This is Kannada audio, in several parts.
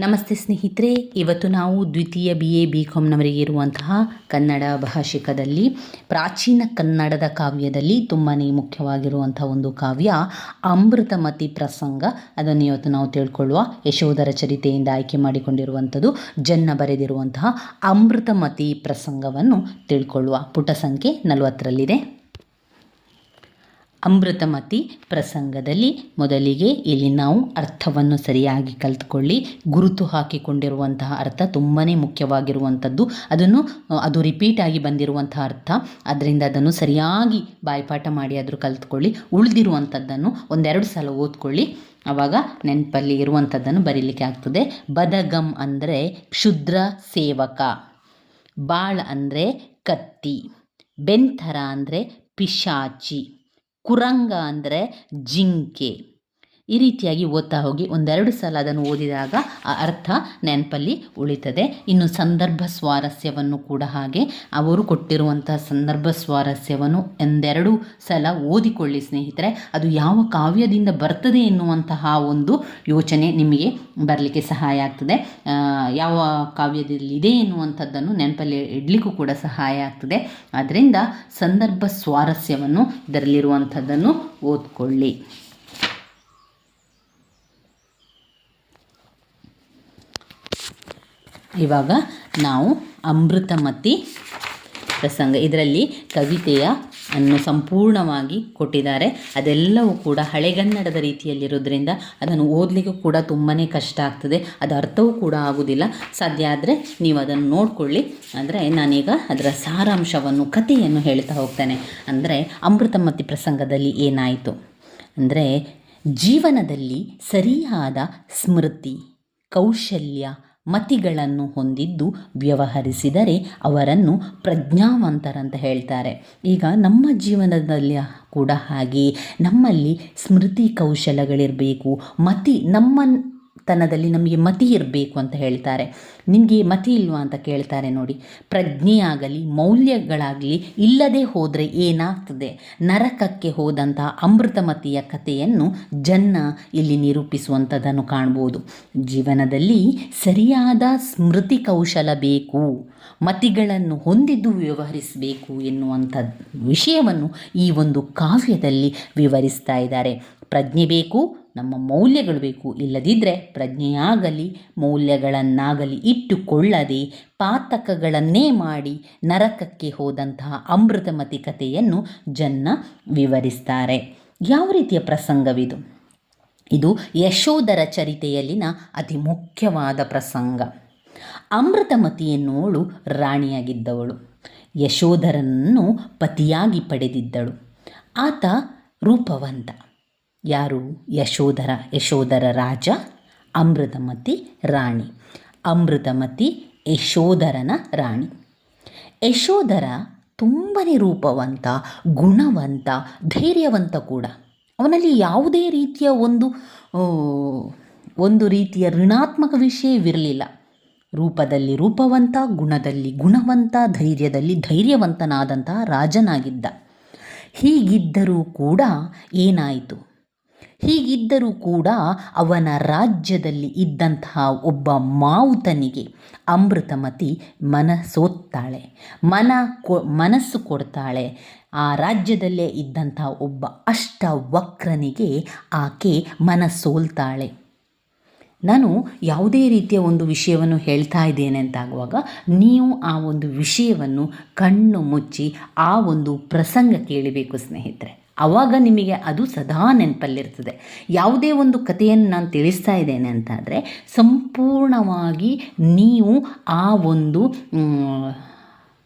ನಮಸ್ತೆ ಸ್ನೇಹಿತರೆ, ಇವತ್ತು ನಾವು ದ್ವಿತೀಯ ಬಿ ಎ ಬಿ ಕಾಮ್ನವರಿಗೆ ಇರುವಂತಹ ಕನ್ನಡ ಭಾಷಿಕದಲ್ಲಿ, ಪ್ರಾಚೀನ ಕನ್ನಡದ ಕಾವ್ಯದಲ್ಲಿ ತುಂಬಾ ಮುಖ್ಯವಾಗಿರುವಂಥ ಒಂದು ಕಾವ್ಯ ಅಮೃತಮತಿ ಪ್ರಸಂಗ. ಅದನ್ನು ಇವತ್ತು ನಾವು ತಿಳ್ಕೊಳ್ಳುವ ಯಶೋಧರ ಚರಿತೆಯಿಂದ ಆಯ್ಕೆ ಮಾಡಿಕೊಂಡಿರುವಂಥದ್ದು ಜನ್ನ ಬರೆದಿರುವಂತಹ ಅಮೃತಮತಿ ಪ್ರಸಂಗವನ್ನು ತಿಳ್ಕೊಳ್ಳುವ ಪುಟ ಸಂಖ್ಯೆ ನಲವತ್ತರಲ್ಲಿದೆ. ಅಮೃತಮತಿ ಪ್ರಸಂಗದಲ್ಲಿ ಮೊದಲಿಗೆ ಇಲ್ಲಿ ನಾವು ಅರ್ಥವನ್ನು ಸರಿಯಾಗಿ ಕಲ್ತುಕೊಳ್ಳಿ. ಗುರುತು ಹಾಕಿಕೊಂಡಿರುವಂತಹ ಅರ್ಥ ತುಂಬಾ ಮುಖ್ಯವಾಗಿರುವಂಥದ್ದು. ಅದನ್ನು, ಅದು ರಿಪೀಟ್ ಆಗಿ ಬಂದಿರುವಂತಹ ಅರ್ಥ. ಅದರಿಂದ ಅದನ್ನು ಸರಿಯಾಗಿ ಬಾಯ್ಪಾಠ ಮಾಡಿ ಆದರೂ ಕಲಿತ್ಕೊಳ್ಳಿ. ಉಳಿದಿರುವಂಥದ್ದನ್ನು ಒಂದೆರಡು ಸಲ ಓದ್ಕೊಳ್ಳಿ. ಆವಾಗ ನೆನಪಲ್ಲಿ ಇರುವಂಥದ್ದನ್ನು ಬರೀಲಿಕ್ಕೆ ಆಗ್ತದೆ. ಬದಗಮ್ ಅಂದರೆ ಕ್ಷುದ್ರ ಸೇವಕ. ಬಾಳ್ ಅಂದರೆ ಕತ್ತಿ. ಬೆಂಥರ ಅಂದರೆ ಪಿಶಾಚಿ. ಕುರಂಗ ಅಂದರೆ ಜಿಂಕೆ. ಈ ರೀತಿಯಾಗಿ ಓದ್ತಾ ಹೋಗಿ ಒಂದೆರಡು ಸಲ ಅದನ್ನು ಓದಿದಾಗ ಆ ಅರ್ಥ ನೆನಪಲ್ಲಿ ಉಳಿತದೆ. ಇನ್ನು ಸಂದರ್ಭ ಸ್ವಾರಸ್ಯವನ್ನು ಕೂಡ ಹಾಗೆ ಅವರು ಕೊಟ್ಟಿರುವಂತಹ ಸಂದರ್ಭ ಸ್ವಾರಸ್ಯವನ್ನು ಒಂದೆರಡು ಸಲ ಓದಿಕೊಳ್ಳಿ ಸ್ನೇಹಿತರೆ. ಅದು ಯಾವ ಕಾವ್ಯದಿಂದ ಬರ್ತದೆ ಎನ್ನುವಂತಹ ಒಂದು ಯೋಚನೆ ನಿಮಗೆ ಬರಲಿಕ್ಕೆ ಸಹಾಯ ಆಗ್ತದೆ. ಯಾವ ಕಾವ್ಯದಲ್ಲಿ ಇದೆ ಎನ್ನುವಂಥದ್ದನ್ನು ನೆನಪಲ್ಲಿ ಇಡಲಿಕ್ಕೂ ಕೂಡ ಸಹಾಯ ಆಗ್ತದೆ. ಆದ್ದರಿಂದ ಸಂದರ್ಭ ಸ್ವಾರಸ್ಯವನ್ನು ಇದರಲ್ಲಿರುವಂಥದ್ದನ್ನು ಓದ್ಕೊಳ್ಳಿ. ಇವಾಗ ನಾವು ಅಮೃತಮತಿ ಪ್ರಸಂಗ. ಇದರಲ್ಲಿ ಕವಿತೆಯ ಅನ್ನು ಸಂಪೂರ್ಣವಾಗಿ ಕೊಟ್ಟಿದ್ದಾರೆ. ಅದೆಲ್ಲವೂ ಕೂಡ ಹಳೆಗನ್ನಡದ ರೀತಿಯಲ್ಲಿರೋದ್ರಿಂದ ಅದನ್ನು ಓದಲಿಕ್ಕೂ ಕೂಡ ತುಂಬಾ ಕಷ್ಟ ಆಗ್ತದೆ. ಅದು ಅರ್ಥವೂ ಕೂಡ ಆಗೋದಿಲ್ಲ. ಸಾಧ್ಯ ಆದರೆ ನೀವು ಅದನ್ನು ನೋಡಿಕೊಳ್ಳಿ. ಅಂದರೆ ನಾನೀಗ ಅದರ ಸಾರಾಂಶವನ್ನು, ಕಥೆಯನ್ನು ಹೇಳ್ತಾ ಹೋಗ್ತೇನೆ. ಅಂದರೆ ಅಮೃತಮತಿ ಪ್ರಸಂಗದಲ್ಲಿ ಏನಾಯಿತು? ಅಂದರೆ ಜೀವನದಲ್ಲಿ ಸರಿಯಾದ ಸ್ಮೃತಿ, ಕೌಶಲ್ಯ ಮತಿಗಳನ್ನು ಹೊಂದಿದ್ದು ವ್ಯವಹರಿಸಿದರೆ ಅವರನ್ನು ಪ್ರಜ್ಞಾವಂತರಂತ ಹೇಳ್ತಾರೆ. ಈಗ ನಮ್ಮ ಜೀವನದಲ್ಲಿ ಕೂಡ ಹಾಗೆ ನಮ್ಮಲ್ಲಿ ಸ್ಮೃತಿ ಕೌಶಲಗಳಿರಬೇಕು. ಮತಿ ನಮ್ಮ ತನದಲ್ಲಿ ನಮಗೆ ಮತಿ ಇರಬೇಕು ಅಂತ ಹೇಳ್ತಾರೆ. ನಿಮಗೆ ಮತಿ ಇಲ್ವಾ ಅಂತ ಕೇಳ್ತಾರೆ ನೋಡಿ. ಪ್ರಜ್ಞೆಯಾಗಲಿ, ಮೌಲ್ಯಗಳಾಗಲಿ ಇಲ್ಲದೆ ಹೋದರೆ ಏನಾಗ್ತದೆ? ನರಕಕ್ಕೆ ಹೋದಂತಹ ಅಮೃತಮತಿಯ ಕಥೆಯನ್ನು ಜನ್ನ ಇಲ್ಲಿ ನಿರೂಪಿಸುವಂಥದ್ದನ್ನು ಕಾಣ್ಬೋದು. ಜೀವನದಲ್ಲಿ ಸರಿಯಾದ ಸ್ಮೃತಿ ಕೌಶಲ ಬೇಕು. ಮತಿಗಳನ್ನು ಹೊಂದಿದ್ದು ವ್ಯವಹರಿಸಬೇಕು ಎನ್ನುವಂಥ ವಿಷಯವನ್ನು ಈ ಒಂದು ಕಾವ್ಯದಲ್ಲಿ ವಿವರಿಸ್ತಾ ಇದ್ದಾರೆ. ಪ್ರಜ್ಞೆ ಬೇಕು ನಮ್ಮ ಮೌಲ್ಯಗಳು ಬೇಕು. ಇಲ್ಲದಿದ್ದರೆ ಪ್ರಜ್ಞೆಯಾಗಲಿ, ಮೌಲ್ಯಗಳನ್ನಾಗಲಿ ಇಟ್ಟುಕೊಳ್ಳದೆ ಪಾತಕಗಳನ್ನೇ ಮಾಡಿ ನರಕಕ್ಕೆ ಹೋದಂತಹ ಅಮೃತಮತಿ ಕಥೆಯನ್ನು ಜನ್ನ ವಿವರಿಸ್ತಾರೆ. ಯಾವ ರೀತಿಯ ಪ್ರಸಂಗವಿದು? ಇದು ಯಶೋಧರ ಚರಿತೆಯಲ್ಲಿನ ಅತಿ ಮುಖ್ಯವಾದ ಪ್ರಸಂಗ. ಅಮೃತಮತಿ ಎನ್ನುವಳು ರಾಣಿಯಾಗಿದ್ದವಳು. ಯಶೋಧರನನ್ನು ಪತಿಯಾಗಿ ಪಡೆದಿದ್ದಳು. ಆತ ರೂಪವಂತ. ಯಾರು? ಯಶೋಧರ ಯಶೋಧರ ರಾಜ, ಅಮೃತಮತಿ ರಾಣಿ. ಅಮೃತಮತಿ ಯಶೋಧರನ ರಾಣಿ. ಯಶೋಧರ ತುಂಬನೇ ರೂಪವಂತ, ಗುಣವಂತ, ಧೈರ್ಯವಂತ ಕೂಡ. ಅವನಲ್ಲಿ ಯಾವುದೇ ರೀತಿಯ ಒಂದು ಒಂದು ರೀತಿಯ ಋಣಾತ್ಮಕ ವಿಷಯವಿರಲಿಲ್ಲ. ರೂಪದಲ್ಲಿ ರೂಪವಂತ, ಗುಣದಲ್ಲಿ ಗುಣವಂತ, ಧೈರ್ಯದಲ್ಲಿ ಧೈರ್ಯವಂತನಾದಂತಹ ರಾಜನಾಗಿದ್ದ. ಹೀಗಿದ್ದರೂ ಕೂಡ ಏನಾಯಿತು? ಹೀಗಿದ್ದರೂ ಕೂಡ ಅವನ ರಾಜ್ಯದಲ್ಲಿ ಇದ್ದಂತಹ ಒಬ್ಬ ಮಾವುತನಿಗೆ ಅಮೃತಮತಿ ಮನಸೋತ್ತಾಳೆ. ಮನ ಕೊ, ಮನಸ್ಸು ಕೊಡ್ತಾಳೆ. ಆ ರಾಜ್ಯದಲ್ಲೇ ಇದ್ದಂಥ ಒಬ್ಬ ಅಷ್ಟ ವಕ್ರನಿಗೆ ಆಕೆ ಮನಸೋಲ್ತಾಳೆ. ನಾನು ಯಾವುದೇ ರೀತಿಯ ಒಂದು ವಿಷಯವನ್ನು ಹೇಳ್ತಾ ಇದ್ದೇನೆ ಅಂತಾಗುವಾಗ, ನೀವು ಆ ಒಂದು ವಿಷಯವನ್ನು ಕಣ್ಣು ಮುಚ್ಚಿ ಆ ಒಂದು ಪ್ರಸಂಗ ಕೇಳಬೇಕು ಸ್ನೇಹಿತರೆ. ಆವಾಗ ನಿಮಗೆ ಅದು ಸದಾ ನೆನಪಲ್ಲಿರ್ತದೆ. ಯಾವುದೇ ಒಂದು ಕಥೆಯನ್ನು ನಾನು ತಿಳಿಸ್ತಾ ಇದ್ದೇನೆ ಅಂತಾದರೆ, ಸಂಪೂರ್ಣವಾಗಿ ನೀವು ಆ ಒಂದು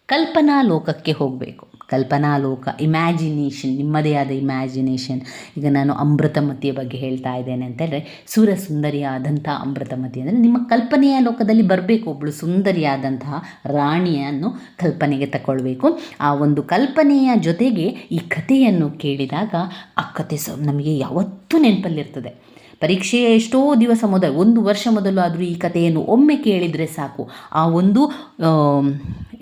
ಕಲ್ಪನಾ ಲೋಕಕ್ಕೆ ಹೋಗಬೇಕು. ಕಲ್ಪನಾ ಲೋಕ ಇಮ್ಯಾಜಿನೇಷನ್ ನಿಮ್ಮದೇ ಆದ ಇಮ್ಯಾಜಿನೇಷನ್ ಈಗ ನಾನು ಅಮೃತಮತಿಯ ಬಗ್ಗೆ ಹೇಳ್ತಾ ಇದ್ದೇನೆ ಅಂತೇಳಿದ್ರೆ ಸೂರ ಸುಂದರಿಯಾದಂಥ ಅಮೃತಮತಿ ಅಂದರೆ ನಿಮ್ಮ ಕಲ್ಪನೆಯ ಲೋಕದಲ್ಲಿ ಬರಬೇಕು ಒಬ್ಬಳು ಸುಂದರಿಯಾದಂತಹ ರಾಣಿಯನ್ನು ಕಲ್ಪನೆಗೆ ತಗೊಳ್ಬೇಕು. ಆ ಒಂದು ಕಲ್ಪನೆಯ ಜೊತೆಗೆ ಈ ಕಥೆಯನ್ನು ಕೇಳಿದಾಗ ಆ ಕತೆ ಸ, ನಮಗೆ ಯಾವತ್ತೂ ನೆನಪಲ್ಲಿರ್ತದೆ. ಪರೀಕ್ಷೆಯ ಎಷ್ಟೋ ದಿವಸ ಮೊದಲು, ಒಂದು ವರ್ಷ ಮೊದಲು ಆದರೂ ಈ ಕಥೆಯನ್ನು ಒಮ್ಮೆ ಕೇಳಿದರೆ ಸಾಕು. ಆ ಒಂದು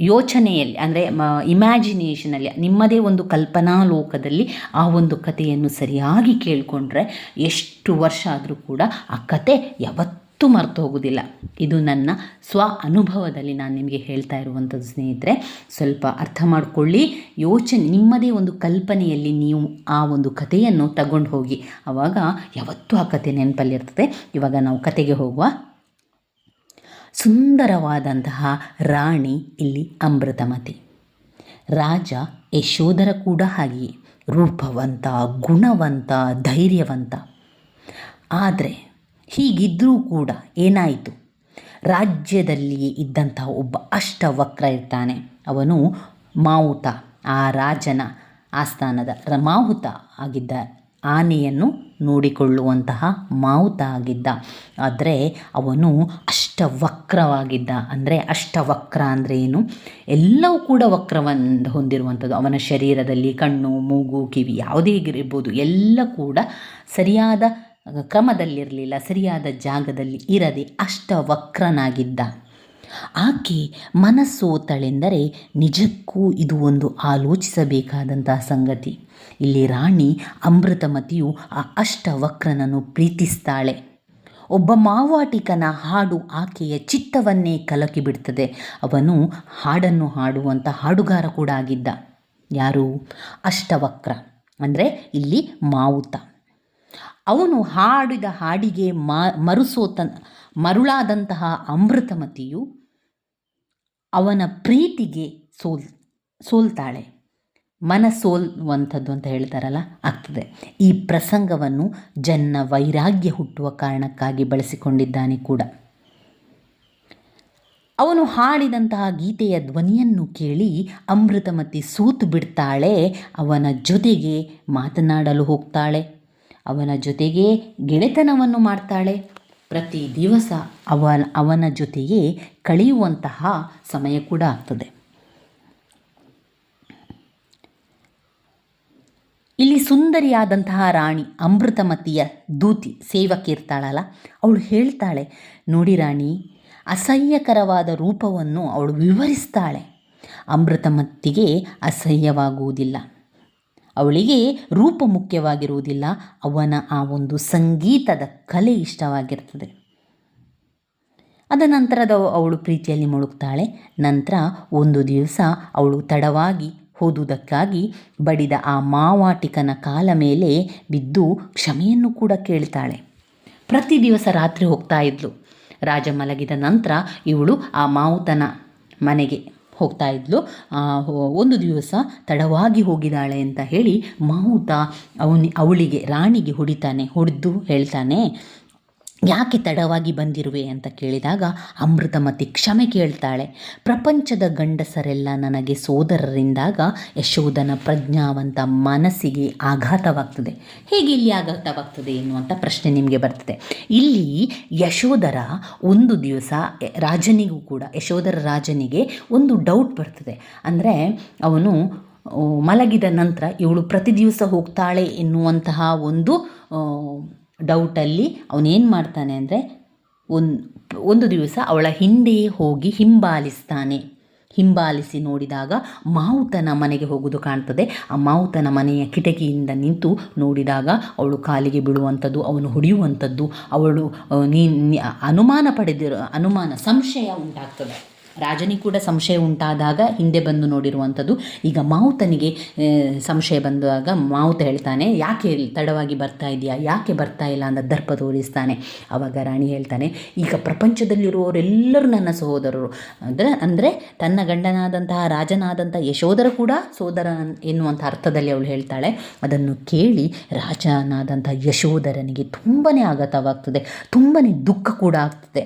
ಯೋಚನೆಯಲ್ಲಿ, ಅಂದರೆ ಮ ಇಮ್ಯಾಜಿನೇಷನಲ್ಲಿ ನಿಮ್ಮದೇ ಒಂದು ಕಲ್ಪನಾ ಲೋಕದಲ್ಲಿ ಆ ಒಂದು ಕಥೆಯನ್ನು ಸರಿಯಾಗಿ ಕೇಳಿಕೊಂಡ್ರೆ ಎಷ್ಟು ವರ್ಷ ಆದರೂ ಕೂಡ ಆ ಕತೆ ಯಾವತ್ತೂ ಮರೆತು ಹೋಗೋದಿಲ್ಲ. ಇದು ನನ್ನ ಸ್ವ ಅನುಭವದಲ್ಲಿ ನಾನು ನಿಮಗೆ ಹೇಳ್ತಾ ಇರುವಂಥದ್ದು ಸ್ನೇಹಿತರೆ, ಸ್ವಲ್ಪ ಅರ್ಥ ಮಾಡಿಕೊಳ್ಳಿ. ಯೋಚನೆ, ನಿಮ್ಮದೇ ಒಂದು ಕಲ್ಪನೆಯಲ್ಲಿ ನೀವು ಆ ಒಂದು ಕಥೆಯನ್ನು ತಗೊಂಡು ಹೋಗಿ. ಆವಾಗ ಯಾವತ್ತೂ ಆ ಕಥೆ ನೆನಪಲ್ಲಿರ್ತದೆ ಇವಾಗ ನಾವು ಕತೆಗೆ ಹೋಗುವ ಸುಂದರವಾದಂತಹ ರಾಣಿ ಇಲ್ಲಿ ಅಮೃತಮತಿ. ರಾಜ ಯಶೋಧರ ಕೂಡ ಹಾಗೆಯೇ, ರೂಪವಂತ, ಗುಣವಂತ, ಧೈರ್ಯವಂತ. ಆದರೆ ಹೀಗಿದ್ದರೂ ಕೂಡ ಏನಾಯಿತು? ರಾಜ್ಯದಲ್ಲಿಯೇ ಇದ್ದಂತಹ ಒಬ್ಬ ಅಷ್ಟವಕ್ರ ಇರ್ತಾನೆ. ಅವನು ಮಾವುತ, ಆ ರಾಜನ ಆಸ್ಥಾನದ ಮಾಹುತ ಆಗಿದ್ದ ಆನೆಯನ್ನು ನೋಡಿಕೊಳ್ಳುವಂತಹ ಮಾವುತ ಆಗಿದ್ದ ಆದರೆ ಅವನು ಅಷ್ಟವಕ್ರವಾಗಿದ್ದ. ಅಂದರೆ ಅಷ್ಟವಕ್ರ ಅಂದರೆ ಏನು? ಎಲ್ಲವೂ ಕೂಡ ವಕ್ರವನ್ನು ಹೊಂದಿರುವಂಥದ್ದು. ಅವನ ಶರೀರದಲ್ಲಿ ಕಣ್ಣು, ಮೂಗು, ಕಿವಿ ಯಾವುದೇ ಇರ್ಬೋದು, ಎಲ್ಲ ಕೂಡ ಸರಿಯಾದ ಕ್ರಮದಲ್ಲಿರಲಿಲ್ಲ, ಸರಿಯಾದ ಜಾಗದಲ್ಲಿ ಇರದೆ ಅಷ್ಟವಕ್ರನಾಗಿದ್ದ. ಆಕೆ ಮನಸ್ಸೋತಳೆಂದರೆ ನಿಜಕ್ಕೂ ಇದು ಒಂದು ಆಲೋಚಿಸಬೇಕಾದಂತಹ ಸಂಗತಿ. ಇಲ್ಲಿ ರಾಣಿ ಅಮೃತಮತಿಯು ಆ ಅಷ್ಟವಕ್ರನನ್ನು ಪ್ರೀತಿಸ್ತಾಳೆ. ಒಬ್ಬ ಮಾವಾಟಿಕನ ಹಾಡು ಆಕೆಯ ಚಿತ್ತವನ್ನೇ ಕಲಕಿಬಿಡ್ತದೆ. ಅವನು ಹಾಡನ್ನು ಹಾಡುವಂಥ ಹಾಡುಗಾರ ಕೂಡ ಆಗಿದ್ದ. ಯಾರು? ಅಷ್ಟವಕ್ರ, ಅಂದರೆ ಇಲ್ಲಿ ಮಾವುತ. ಅವನು ಹಾಡಿದ ಹಾಡಿಗೆ ಮರುಸೋತ ಮರುಳಾದಂತಹ ಅಮೃತಮತಿಯು ಅವನ ಪ್ರೀತಿಗೆ ಸೋಲ್, ಸೋಲ್ತಾಳೆ. ಮನ ಸೋಲುವಂಥದ್ದು ಅಂತ ಹೇಳ್ತಾರಲ್ಲ, ಆಗ್ತದೆ. ಈ ಪ್ರಸಂಗವನ್ನು ಜನ್ನ ವೈರಾಗ್ಯ ಹುಟ್ಟುವ ಕಾರಣಕ್ಕಾಗಿ ಬಳಸಿಕೊಂಡಿದ್ದಾನೆ ಕೂಡ. ಅವನು ಹಾಡಿದಂತಹ ಗೀತೆಯ ಧ್ವನಿಯನ್ನು ಕೇಳಿ ಅಮೃತಮತಿ ಸೂತು ಬಿಡ್ತಾಳೆ, ಅವನ ಜೊತೆಗೆ ಮಾತನಾಡಲು ಹೋಗ್ತಾಳೆ, ಅವನ ಜೊತೆಗೆ ಗೆಳೆತನವನ್ನು ಮಾಡ್ತಾಳೆ. ಪ್ರತಿ ದಿವಸ ಅವನ ಅವನ ಜೊತೆಗೆ ಕಳೆಯುವಂತಹ ಸಮಯ ಕೂಡ ಆಗ್ತದೆ. ಇಲ್ಲಿ ಸುಂದರಿಯಾದಂತಹ ರಾಣಿ ಅಮೃತಮತಿಯ ದೂತಿ ಸೇವಕಿ ಇರ್ತಾಳಲ್ಲ, ಅವಳು ಹೇಳ್ತಾಳೆ, ನೋಡಿ ರಾಣಿ, ಅಸಹ್ಯಕರವಾದ ರೂಪವನ್ನು ಅವಳು ವಿವರಿಸ್ತಾಳೆ. ಅಮೃತಮತ್ತಿಗೆ ಅಸಹ್ಯವಾಗುವುದಿಲ್ಲ. ಅವಳಿಗೆ ರೂಪ ಮುಖ್ಯವಾಗಿರುವುದಿಲ್ಲ. ಅವನ ಆ ಒಂದು ಸಂಗೀತದ ಕಲೆ ಇಷ್ಟವಾಗಿರ್ತದೆ ಅದ ನಂತರದ ಅವಳು ಪ್ರೀತಿಯಲ್ಲಿ ಮುಳುಗ್ತಾಳೆ. ನಂತರ ಒಂದು ದಿವಸ ಅವಳು ತಡವಾಗಿ ಹೋದುದಕ್ಕಾಗಿ ಬಡಿದ ಆ ಮಾವಾಟಿಕನ ಕಾಲ ಮೇಲೆ ಬಿದ್ದು ಕ್ಷಮೆಯನ್ನು ಕೂಡ ಕೇಳ್ತಾಳೆ. ಪ್ರತಿ ದಿವಸ ರಾತ್ರಿ ಹೋಗ್ತಾ ಇದ್ಲು. ರಾಜ ಮಲಗಿದ ನಂತರ ಇವಳು ಆ ಮಾವುತನ ಮನೆಗೆ ಹೋಗ್ತಾ ಇದ್ಲು. ಒಂದು ದಿವಸ ತಡವಾಗಿ ಹೋಗಿದ್ದಾಳೆ ಅಂತ ಹೇಳಿ ಮಾವುತ ಅವನಿ, ಅವಳಿಗೆ, ರಾಣಿಗೆ ಹೊಡಿತಾನೆ, ಹೊಡೆದು ಹೇಳ್ತಾನೆ ಯಾಕೆ ತಡವಾಗಿ ಬಂದಿರುವೆ ಅಂತ ಕೇಳಿದಾಗ ಅಮೃತಮತಿ ಕ್ಷಮೆ ಕೇಳ್ತಾಳೆ. ಪ್ರಪಂಚದ ಗಂಡಸರೆಲ್ಲ ನನಗೆ ಸೋದರರಿಂದಾಗ ಯಶೋಧನ ಪ್ರಜ್ಞಾವಂತ ಮನಸ್ಸಿಗೆ ಆಘಾತವಾಗ್ತದೆ. ಹೇಗೆ ಇಲ್ಲಿ ಆಘಾತವಾಗ್ತದೆ ಎನ್ನುವಂಥ ಪ್ರಶ್ನೆ ನಿಮಗೆ ಬರ್ತದೆ. ಇಲ್ಲಿ ಯಶೋಧರ ಒಂದು ದಿವಸ ರಾಜನಿಗೂ ಕೂಡ, ಯಶೋಧರ ರಾಜನಿಗೆ ಒಂದು ಡೌಟ್ ಬರ್ತದೆ. ಅಂದರೆ ಅವನು ಮಲಗಿದ ನಂತರ ಇವಳು ಪ್ರತಿ ದಿವಸ ಹೋಗ್ತಾಳೆ ಎನ್ನುವಂತಹ ಒಂದು ಡೌಟಲ್ಲಿ ಅವನೇನು ಮಾಡ್ತಾನೆ ಅಂದರೆ ಒಂದು ಒಂದು ದಿವಸ ಅವಳ ಹಿಂದೆಯೇ ಹೋಗಿ ಹಿಂಬಾಲಿಸ್ತಾನೆ. ಹಿಂಬಾಲಿಸಿ ನೋಡಿದಾಗ ಮಾವುತನ ಮನೆಗೆ ಹೋಗುವುದು ಕಾಣ್ತದೆ. ಆ ಮಾವುತನ ಮನೆಯ ಕಿಟಕಿಯಿಂದ ನಿಂತು ನೋಡಿದಾಗ ಅವಳು ಕಾಲಿಗೆ ಬೀಳುವಂಥದ್ದು ಅವನು ಹೊಡೆಯುವಂಥದ್ದು ಅವಳು ನೀ, ಅನುಮಾನ ಪಡೆದಿರೋ, ಅನುಮಾನ, ಸಂಶಯ ಉಂಟಾಗ್ತದೆ. ರಾಜನಿಗೆ ಕೂಡ ಸಂಶಯ ಉಂಟಾದಾಗ ಹಿಂದೆ ಬಂದು ನೋಡಿರುವಂಥದ್ದು. ಈಗ ಮಾವುತನಿಗೆ ಸಂಶಯ ಬಂದಾಗ ಮಾವುತ ಹೇಳ್ತಾನೆ, ಯಾಕೆ ತಡವಾಗಿ ಬರ್ತಾ ಇದೆಯಾ ಯಾಕೆ ಬರ್ತಾ ಇಲ್ಲ? ಅಂತ ದರ್ಪ ತೋರಿಸ್ತಾನೆ. ಆವಾಗ ರಾಣಿ ಹೇಳ್ತಾನೆ, ಈಗ ಪ್ರಪಂಚದಲ್ಲಿರುವವರೆಲ್ಲರೂ ನನ್ನ ಸಹೋದರರು. ಅಂದರೆ ಅಂದರೆ ತನ್ನ ಗಂಡನಾದಂತಹ ರಾಜನಾದಂಥ ಯಶೋಧರ ಕೂಡ ಸೋದರ ಎನ್ನುವಂಥ ಅರ್ಥದಲ್ಲಿ ಅವಳು ಹೇಳ್ತಾಳೆ. ಅದನ್ನು ಕೇಳಿ ರಾಜನಾದಂಥ ಯಶೋಧರನಿಗೆ ತುಂಬಾ ಆಘಾತವಾಗ್ತದೆ ತುಂಬಾ ದುಃಖ ಕೂಡ ಆಗ್ತದೆ.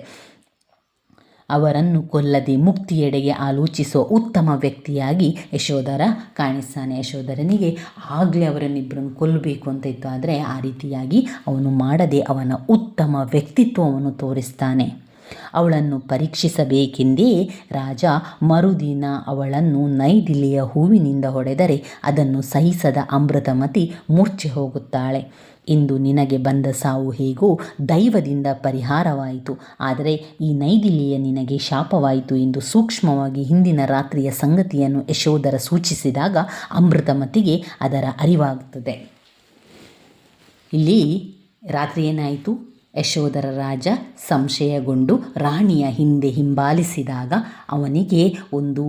ಅವರನ್ನು ಕೊಲ್ಲದೆ ಮುಕ್ತಿಯೆಡೆಗೆ ಆಲೋಚಿಸುವ ಉತ್ತಮ ವ್ಯಕ್ತಿಯಾಗಿ ಯಶೋಧರ ಕಾಣಿಸ್ತಾನೆ. ಯಶೋಧರನಿಗೆ ಆಗಲೇ ಅವರನ್ನಿಬ್ಬರನ್ನು ಕೊಲ್ಲಬೇಕು ಅಂತ ಇತ್ತು. ಆದರೆ ಆ ರೀತಿಯಾಗಿ ಅವನು ಮಾಡದೆ ಅವನ ಉತ್ತಮ ವ್ಯಕ್ತಿತ್ವವನ್ನು ತೋರಿಸ್ತಾನೆ. ಅವಳನ್ನು ಪರೀಕ್ಷಿಸಬೇಕೆಂದೇ ರಾಜ ಮರುದಿನ ಅವಳನ್ನು ನೈದಿಲಿಯ ಹೂವಿನಿಂದ ಹೊಡೆದರೆ ಅದನ್ನು ಸಹಿಸದ ಅಮೃತಮತಿ ಮೂರ್ಛೆ ಹೋಗುತ್ತಾಳೆ. ಇಂದು ನಿನಗೆ ಬಂದ ಸಾವು ಹೇಗೋ ದೈವದಿಂದ ಪರಿಹಾರವಾಯಿತು. ಆದರೆ ಈ ನೈದಿಲಿಯ ನಿನಗೆ ಶಾಪವಾಯಿತು ಎಂದು ಸೂಕ್ಷ್ಮವಾಗಿ ಹಿಂದಿನ ರಾತ್ರಿಯ ಸಂಗತಿಯನ್ನು ಯಶೋಧರ ಸೂಚಿಸಿದಾಗ ಅಮೃತಮತಿಗೆ ಅದರ ಅರಿವಾಗುತ್ತದೆ. ಇಲ್ಲಿ ರಾತ್ರಿ ಏನಾಯಿತು ಯಶೋಧರ ರಾಜ ಸಂಶಯಗೊಂಡು ರಾಣಿಯ ಹಿಂದೆ ಹಿಂಬಾಲಿಸಿದಾಗ ಅವನಿಗೆ ಒಂದು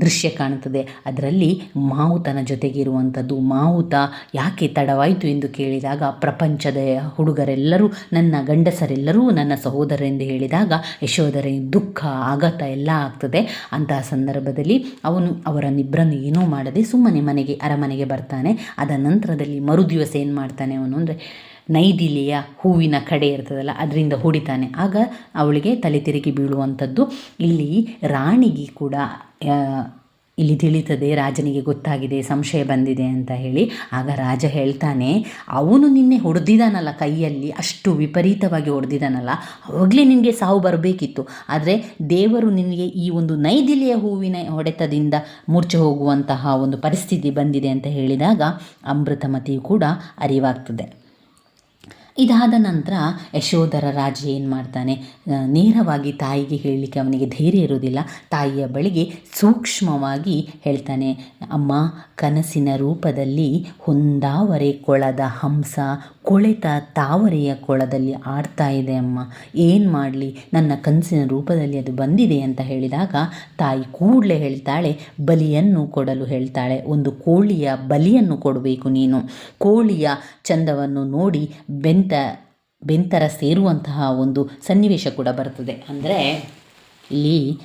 ದೃಶ್ಯ ಕಾಣುತ್ತದೆ. ಅದರಲ್ಲಿ ಮಾವುತನ ಜೊತೆಗಿರುವಂಥದ್ದು. ಮಾವುತ ಯಾಕೆ ತಡವಾಯಿತು ಎಂದು ಕೇಳಿದಾಗ, ಪ್ರಪಂಚದ ಹುಡುಗರೆಲ್ಲರೂ, ನನ್ನ ಗಂಡಸರೆಲ್ಲರೂ ನನ್ನ ಸಹೋದರೆಂದು ಹೇಳಿದಾಗ ಯಶೋಧರ ದುಃಖ, ಆಘಾತ ಎಲ್ಲ ಆಗ್ತದೆ. ಅಂತಹ ಸಂದರ್ಭದಲ್ಲಿ ಅವನು ಅವರನ್ನಿಬ್ಬರನ್ನು ಏನೂ ಮಾಡದೆ ಸುಮ್ಮನೆ ಮನೆಗೆ, ಅರಮನೆಗೆ ಬರ್ತಾನೆ. ಅದ ನಂತರದಲ್ಲಿ ಮರುದಿವಸ ಏನು ಮಾಡ್ತಾನೆ ಅವನು ಅಂದರೆ ನೈದಿಲೆಯ ಹೂವಿನ ಕಡೆ ಇರ್ತದಲ್ಲ, ಅದರಿಂದ ಹೊಡಿತಾನೆ. ಆಗ ಅವಳಿಗೆ ತಲೆ ತಿರುಗಿ ಬೀಳುವಂಥದ್ದು. ಇಲ್ಲಿ ರಾಣಿಗೆ ಕೂಡ ಇಲ್ಲಿ ತಿಳಿತದೆ, ರಾಜನಿಗೆ ಗೊತ್ತಾಗಿದೆ, ಸಂಶಯ ಬಂದಿದೆ ಅಂತ ಹೇಳಿ. ಆಗ ರಾಜ ಹೇಳ್ತಾನೆ, ಅವನು ನಿನ್ನೆ ಹೊಡೆದಿದ್ದಾನಲ್ಲ ಕೈಯಲ್ಲಿ, ಅಷ್ಟು ವಿಪರೀತವಾಗಿ ಹೊಡೆದಿದ್ದಾನಲ್ಲ ಅವಾಗಲೇ ನಿನಗೆ ಸಾವು ಬರಬೇಕಿತ್ತು. ಆದರೆ ದೇವರು ನಿನಗೆ ಈ ಒಂದು ನೈದಿಲೆಯ ಹೂವಿನ ಹೊಡೆತದಿಂದ ಮೂರ್ಛೆ ಹೋಗುವಂತಹ ಒಂದು ಪರಿಸ್ಥಿತಿ ಬಂದಿದೆ ಅಂತ ಹೇಳಿದಾಗ ಅಮೃತಮತಿಯು ಕೂಡ ಅರಿವಾಗ್ತದೆ. ಇದಾದ ನಂತರ ಯಶೋಧರ ರಾಜ ಏನು ಮಾಡ್ತಾನೆ? ನೇರವಾಗಿ ತಾಯಿಗೆ ಹೇಳಲಿಕ್ಕೆ ಅವನಿಗೆ ಧೈರ್ಯ ಇರೋದಿಲ್ಲ ತಾಯಿಯ ಬಳಿಗೆ ಸೂಕ್ಷ್ಮವಾಗಿ ಹೇಳ್ತಾನೆ, ಅಮ್ಮ, ಕನಸಿನ ರೂಪದಲ್ಲಿ ಹೊಂದಾವರೆ ಕೊಳದ ಹಂಸ ಕೊಳೆತ ತಾವರೆಯ ಕೊಳದಲ್ಲಿ ಆಡ್ತಾ ಇದೆ ಅಮ್ಮ. ಏನು ಮಾಡಲಿ? ನನ್ನ ಕನಸಿನ ರೂಪದಲ್ಲಿ ಅದು ಬಂದಿದೆ ಅಂತ ಹೇಳಿದಾಗ ತಾಯಿ ಕೂಡಲೇ ಹೇಳ್ತಾಳೆ, ಬಲಿಯನ್ನು ಕೊಡಲು ಹೇಳ್ತಾಳೆ. ಒಂದು ಕೋಳಿಯ ಬಲಿಯನ್ನು ಕೊಡಬೇಕು ನೀನು. ಕೋಳಿಯ ಚಂದವನ್ನು ನೋಡಿ ಬೆಂತ, ಬೆಂತರ ಸೇರುವಂತಹ ಒಂದು ಸನ್ನಿವೇಶ ಕೂಡ ಬರ್ತದೆ. ಅಂದರೆ, ಇಲ್ಲಿ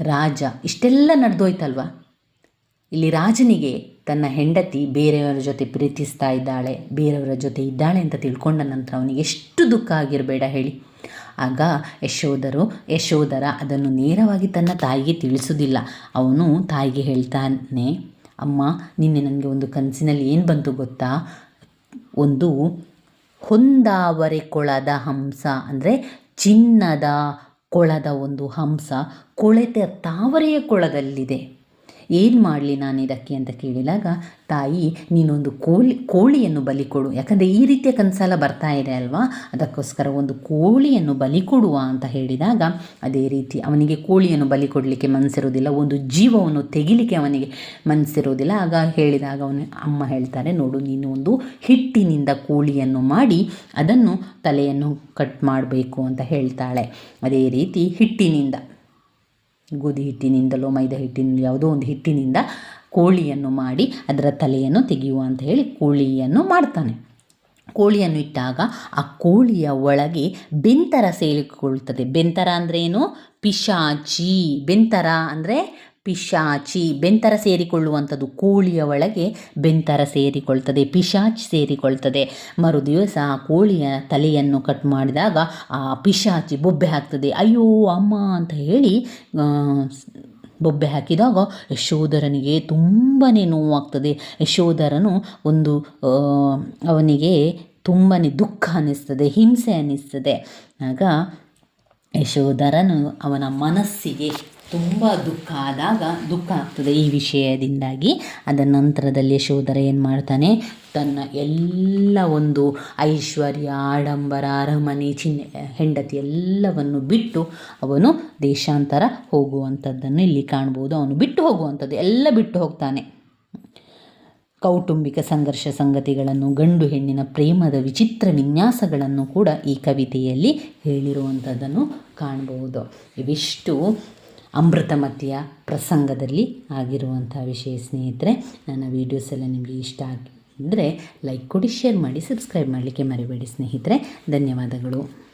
ರಾಜ, ಇಷ್ಟೆಲ್ಲ ನಡೆದೋಯ್ತಲ್ವ? ಇಲ್ಲಿ ರಾಜನಿಗೆ ತನ್ನ ಹೆಂಡತಿ ಬೇರೆಯವರ ಜೊತೆ ಪ್ರೀತಿಸ್ತಾ ಇದ್ದಾಳೆ, ಬೇರೆಯವರ ಜೊತೆ ಇದ್ದಾಳೆ ಅಂತ ತಿಳ್ಕೊಂಡ ನಂತರ ಅವನಿಗೆ ಎಷ್ಟು ದುಃಖ ಆಗಿರಬೇಡ ಹೇಳಿ. ಆಗ ಯಶೋಧರು, ಯಶೋಧರ ಅದನ್ನು ನೇರವಾಗಿ ತನ್ನ ತಾಯಿಗೆ ತಿಳಿಸೋದಿಲ್ಲ ಅವನು ತಾಯಿಗೆ ಹೇಳ್ತಾನೆ, ಅಮ್ಮ, ನಿನ್ನೆ ನನಗೆ ಒಂದು ಕನಸಿನಲ್ಲಿ ಏನು ಬಂತು ಗೊತ್ತಾ? ಒಂದು ಹೊಂದಾವರೆ ಕೊಳದ ಹಂಸ, ಅಂದರೆ ಚಿನ್ನದ ಕೊಳದ ಒಂದು ಹಂಸ ಕೊಳೆತ ತಾವರೆಯ ಕೊಳದಲ್ಲಿದೆ. ಏನು ಮಾಡಲಿ ನಾನು ಇದಕ್ಕೆ ಅಂತ ಕೇಳಿದಾಗ, ತಾಯಿ, ನೀನೊಂದು ಕೋಳಿ, ಕೋಳಿಯನ್ನು ಬಲಿ ಕೊಡು. ಯಾಕಂದರೆ ಈ ರೀತಿಯ ಕನಸೆಲ್ಲ ಬರ್ತಾ ಇದೆ ಅಲ್ವಾ? ಅದಕ್ಕೋಸ್ಕರ ಒಂದು ಕೋಳಿಯನ್ನು ಬಲಿ ಕೊಡುವ ಅಂತ ಹೇಳಿದಾಗ, ಅದೇ ರೀತಿ ಅವನಿಗೆ ಕೋಳಿಯನ್ನು ಬಲಿ ಕೊಡಲಿಕ್ಕೆ ಮನಸ್ಸಿರೋದಿಲ್ಲ ಒಂದು ಜೀವವನ್ನು ತೆಗಿಲಿಕ್ಕೆ ಅವನಿಗೆ ಮನಸ್ಸಿರೋದಿಲ್ಲ ಆಗ ಹೇಳಿದಾಗ ಅವನು, ಅಮ್ಮ ಹೇಳ್ತಾರೆ, ನೋಡು ನೀನು ಒಂದು ಹಿಟ್ಟಿನಿಂದ ಕೋಳಿಯನ್ನು ಮಾಡಿ ಅದನ್ನು ತಲೆಯನ್ನು ಕಟ್ ಮಾಡಬೇಕು ಅಂತ ಹೇಳ್ತಾಳೆ. ಅದೇ ರೀತಿ ಹಿಟ್ಟಿನಿಂದ ಗೋಧಿ ಹಿಟ್ಟಿನಿಂದಲೋ, ಮೈದಾ ಹಿಟ್ಟಿನಿಂದ ಯಾವುದೋ ಒಂದು ಹಿಟ್ಟಿನಿಂದ ಕೋಳಿಯನ್ನು ಮಾಡಿ ಅದರ ತಲೆಯನ್ನು ತೆಗೆಯುವ ಅಂತ ಹೇಳಿ ಕೋಳಿಯನ್ನು ಮಾಡ್ತಾನೆ. ಕೋಳಿಯನ್ನು ಇಟ್ಟಾಗ ಆ ಕೋಳಿಯ ಒಳಗೆ ಬೆಂತರ ಸೇರಿಕೊಳ್ಳುತ್ತದೆ. ಬೆಂತರ ಅಂದರೆ ಏನು ಪಿಶಾಚಿ. ಬೆಂತರ ಅಂದರೆ ಪಿಶಾಚಿ ಬೆಂತರ ಸೇರಿಕೊಳ್ಳುವಂಥದ್ದು ಕೋಳಿಯ ಒಳಗೆ ಬೆಂತರ ಸೇರಿಕೊಳ್ತದೆ, ಪಿಶಾಚಿ ಸೇರಿಕೊಳ್ತದೆ. ಮರುದಿವಸ ಆ ಕೋಳಿಯ ತಲೆಯನ್ನು ಕಟ್ ಮಾಡಿದಾಗ ಆ ಪಿಶಾಚಿ ಬೊಬ್ಬೆ ಹಾಕ್ತದೆ. ಅಯ್ಯೋ, ಅಮ್ಮ ಅಂತ ಹೇಳಿ ಬೊಬ್ಬೆ ಹಾಕಿದಾಗ ಯಶೋಧರನಿಗೆ ತುಂಬಾ ನೋವಾಗ್ತದೆ. ಯಶೋಧರನು ಒಂದು ಅವನಿಗೆ ತುಂಬಾ ದುಃಖ ಅನ್ನಿಸ್ತದೆ, ಹಿಂಸೆ ಅನ್ನಿಸ್ತದೆ. ಆಗ ಯಶೋಧರನು ಅವನ ಮನಸ್ಸಿಗೆ ತುಂಬ ದುಃಖ ಆದಾಗ ದುಃಖ ಆಗ್ತದೆ ಈ ವಿಷಯದಿಂದಾಗಿ. ಅದರ ನಂತರದಲ್ಲಿ ಯಶೋಧರ ಏನು ಮಾಡ್ತಾನೆ? ತನ್ನ ಎಲ್ಲ ಒಂದು ಐಶ್ವರ್ಯ, ಆಡಂಬರ, ಅರಮನೆ ಚಿನ್ನ ಹೆಂಡತಿ ಎಲ್ಲವನ್ನು ಬಿಟ್ಟು ಅವನು ದೇಶಾಂತರ ಹೋಗುವಂಥದ್ದನ್ನು ಇಲ್ಲಿ ಕಾಣ್ಬೋದು. ಅವನು ಬಿಟ್ಟು ಹೋಗುವಂಥದ್ದು ಎಲ್ಲ ಬಿಟ್ಟು ಹೋಗ್ತಾನೆ. ಕೌಟುಂಬಿಕ ಸಂಘರ್ಷ ಸಂಗತಿಗಳನ್ನು, ಗಂಡು ಹೆಣ್ಣಿನ ಪ್ರೇಮದ ವಿಚಿತ್ರ ವಿನ್ಯಾಸಗಳನ್ನು ಕೂಡ ಈ ಕವಿತೆಯಲ್ಲಿ ಹೇಳಿರುವಂಥದ್ದನ್ನು ಕಾಣ್ಬೋದು. ಇವಿಷ್ಟು ಅಮೃತಮತಿಯ ಪ್ರಸಂಗದಲ್ಲಿ ಆಗಿರುವಂಥ ವಿಷಯ ಸ್ನೇಹಿತರೆ, ನನ್ನ ವೀಡಿಯೋಸ್ ಎಲ್ಲ ನಿಮಗೆ ಇಷ್ಟ ಆಗಿದ್ದರೆ ಲೈಕ್ ಕೊಡಿ ಶೇರ್ ಮಾಡಿ ಸಬ್ಸ್ಕ್ರೈಬ್ ಮಾಡಲಿಕ್ಕೆ ಮರಿಬೇಡಿ ಸ್ನೇಹಿತರೆ. ಧನ್ಯವಾದಗಳು.